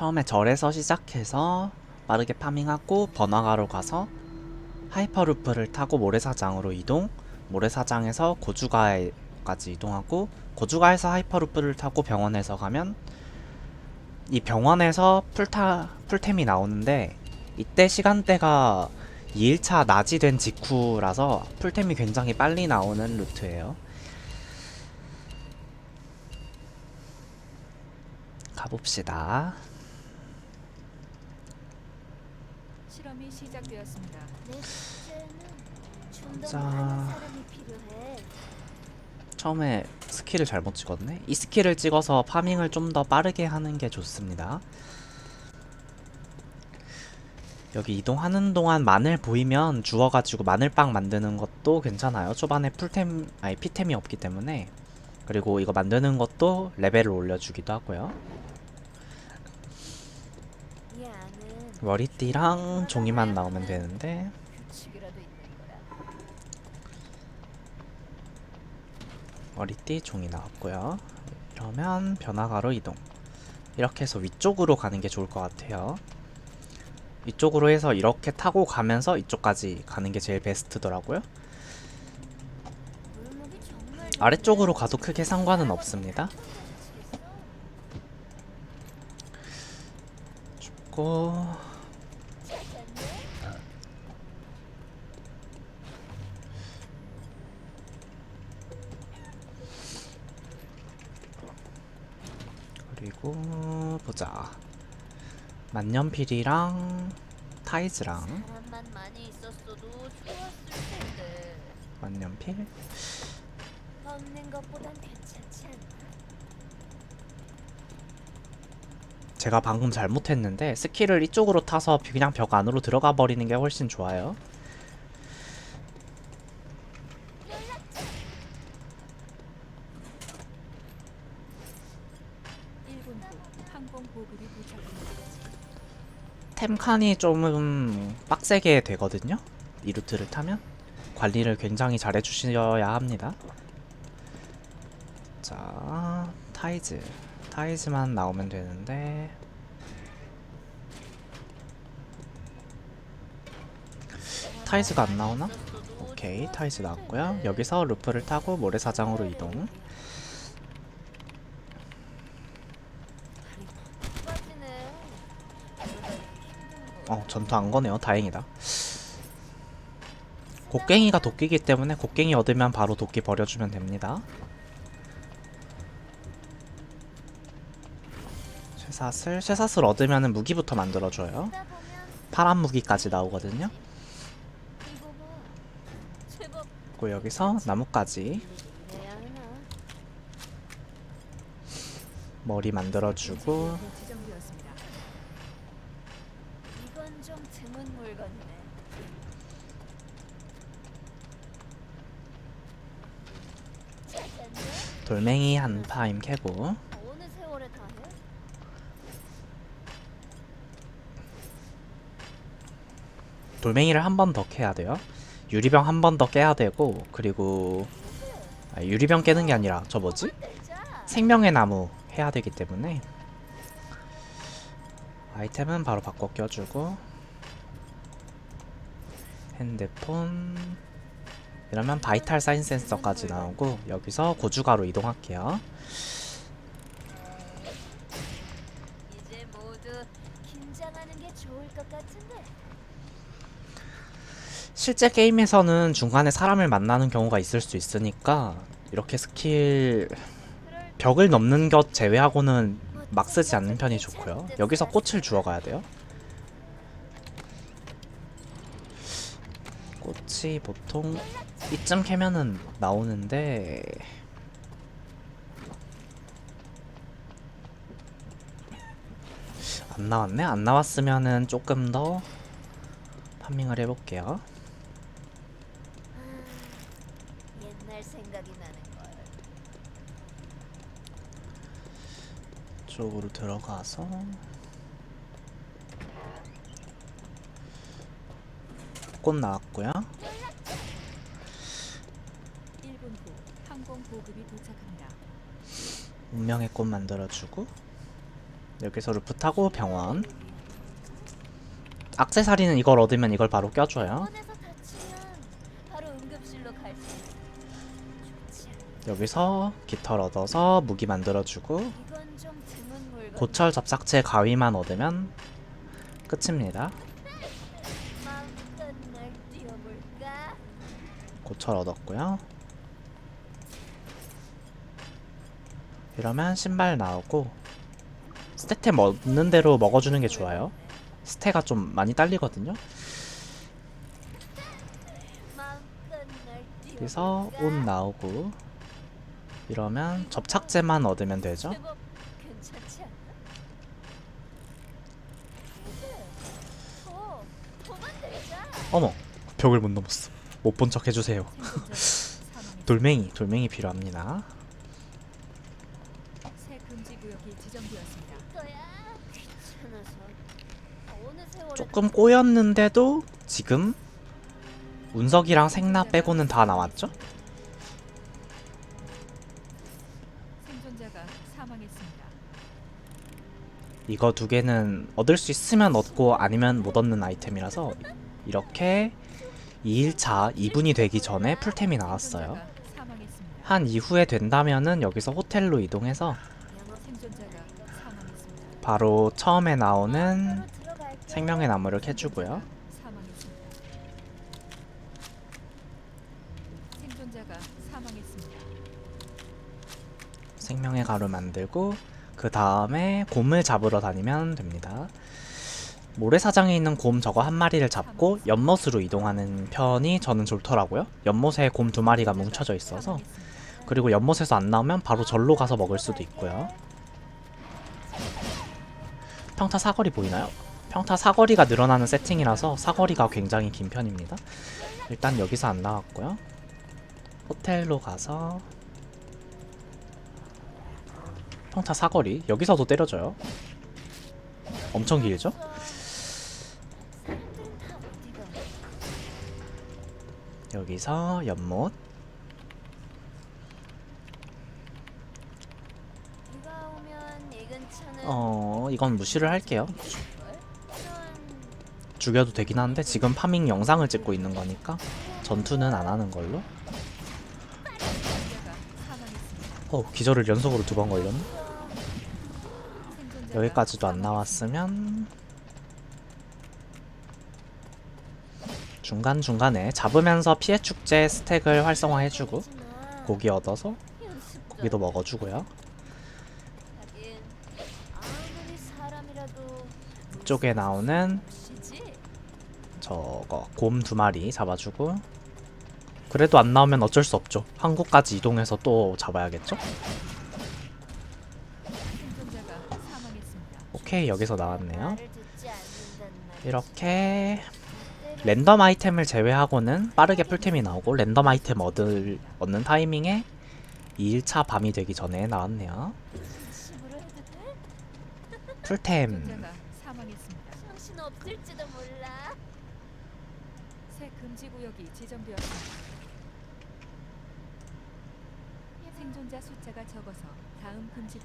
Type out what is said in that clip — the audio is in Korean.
처음에 절에서 시작해서 빠르게 파밍하고 번화가로 가서 하이퍼루프를 타고 모래사장으로 이동 모래사장에서 고주가에까지 이동하고 고주가에서 하이퍼루프를 타고 병원에서 가면 이 병원에서 풀타, 풀템이 나오는데 이때 시간대가 2일차 낮이 된 직후라서 풀템이 굉장히 빨리 나오는 루트예요. 가봅시다. 실험이 시작되었습니다. 자. 처음에 스킬을 잘못 찍었네. 이 스킬을 찍어서 파밍을 좀 더 빠르게 하는 게 좋습니다. 여기 이동하는 동안 마늘 보이면 주워가지고 마늘빵 만드는 것도 괜찮아요. 초반에 풀템, 아니 피템이 없기 때문에. 그리고 이거 만드는 것도 레벨을 올려주기도 하고요. 이 안은 머리띠랑 종이만 나오면 되는데. 머리띠 종이 나왔고요. 이러면 변화가로 이동. 이렇게 해서 위쪽으로 가는 게 좋을 것 같아요. 이쪽으로 해서 이렇게 타고 가면서 이쪽까지 가는 게 제일 베스트더라고요. 아래쪽으로 가도 크게 상관은 없습니다. 죽고 그리고 보자. 만년필이랑 타이즈랑 사람만 많이 있었어도 좋았을 텐데. 만년필 없는 것보단 괜찮지 않나? 제가 방금 잘못했는데 스킬을 이쪽으로 타서 그냥 벽 안으로 들어가 버리는 게 훨씬 좋아요. 일분 후 항공 보급이 도착합니다. 템칸이 좀 빡세게 되거든요. 이 루트를 타면 관리를 굉장히 잘 해주셔야 합니다. 자, 타이즈, 타이즈만 나오면 되는데 타이즈가 안 나오나? 오케이, 타이즈 나왔고요. 여기서 루프를 타고 모래사장으로 이동. 빠지네. 어, 전투 안 거네요. 다행이다. 곡괭이가 도끼기 때문에 곡괭이 얻으면 바로 도끼 버려주면 됩니다. 쇠사슬, 쇠사슬 얻으면 무기부터 만들어줘요. 파란 무기까지 나오거든요. 그리고 여기서 나뭇가지? 머리 만들어주고 지정되었습니다. 이건 좀 드문 물건이네. 찾았네? 돌멩이 한 파임 캐고? 돌멩이를 한 번 더 캐야 돼요. 유리병 한 번 더 깨야 되고 그리고 아, 유리병 깨는 게 아니라 저 뭐지? 생명의 나무 해야 되기 때문에 아이템은 바로 바꿔 껴주고 핸드폰 이러면 바이탈 사인 센서까지 나오고 여기서 고주가로 이동할게요. 이제 모두 긴장하는 게 좋을 것 같은데. 실제 게임에서는 중간에 사람을 만나는 경우가 있을 수 있으니까 이렇게 스킬 벽을 넘는 것 제외하고는 막 쓰지 않는 편이 좋고요. 여기서 꽃을 주워 가야 돼요. 꽃이 보통 이쯤 캐면은 나오는데 안 나왔네? 안 나왔으면은 조금 더 파밍을 해볼게요 걸. 쪽으로 들어가서 꽃 나왔고요 1분 후 항공 보급이 도착합니다. 운명의 꽃 만들어주고 여기서 루프 타고 병원. 악세사리는 이걸 얻으면 이걸 바로 껴줘요. 병원에서 다치면 바로 응급실로 갈 수 있어. 좋지 않아. 여기서 깃털 얻어서 무기 만들어주고 이건 좀 드문 물건. 고철 접착제 가위만 얻으면 끝입니다. 마음껏 날 뛰어볼까? 고철 얻었고요. 이러면 신발 나오고 스태템 얻는 대로 먹어주는 게 좋아요. 스태가 좀 많이 딸리거든요. 뛰어볼까? 옷 나오고 이러면 접착제만 얻으면 되죠. 어머 벽을 못 넘었어. 못 본 척 해주세요. 돌멩이 돌멩이 필요합니다. 새 금지 구역이 지정되었습니다. 거야. 귀찮아서. 어느 세월에 조금 꼬였는데도 지금 운석이랑 생나 빼고는 다 나왔죠? 이거 두 개는 얻을 수 있으면 얻고 아니면 못 얻는 아이템이라서 이렇게 2일차 2분이 되기 전에 풀템이 나왔어요. 한 이후에 된다면은 여기서 호텔로 이동해서. 바로 처음에 나오는. 생명의 나무를 캐주고요. 생명의 가루 만들고 그 다음에 곰을 잡으러 다니면 됩니다. 모래사장에 있는 곰 저거 한 마리를 잡고 연못으로 이동하는 편이 저는 좋더라고요. 연못에 곰 두 마리가 뭉쳐져 있어서. 그리고 연못에서 안 나오면 바로 절로 가서 먹을 수도 있고요. 평타 사거리 보이나요? 평타 사거리가 늘어나는 세팅이라서 사거리가 굉장히 긴 편입니다. 일단 여기서 안 나왔고요. 호텔로 가서 평타 사거리 여기서도 때려줘요. 엄청 길죠? 여기서 연못 어 이건 무시를 할게요. 죽여도 되긴 한데 지금 파밍 영상을 찍고 있는 거니까 전투는 안 하는 걸로. 어 기절을 연속으로 두 번 걸렸네. 여기까지도 안. 나왔으면 중간 중간에 잡으면서 피해 축제 스택을 활성화해주고. 고기 얻어서 고기도 먹어주고요. 이쪽에 나오는 저거 곰 두 마리 잡아주고 그래도 안 나오면 어쩔 수 없죠. 한국까지 이동해서 또 잡아야겠죠? 오케이 여기서 나왔네요. 이렇게 랜덤 아이템을 제외하고는 빠르게 풀템이 나오고 랜덤 아이템 얻을, 얻는 타이밍에 2일차 밤이 되기 전에 나왔네요. 풀템 새 금지 구역이 지정되었습니다. 생존자 숫자가 적어서 다음 금지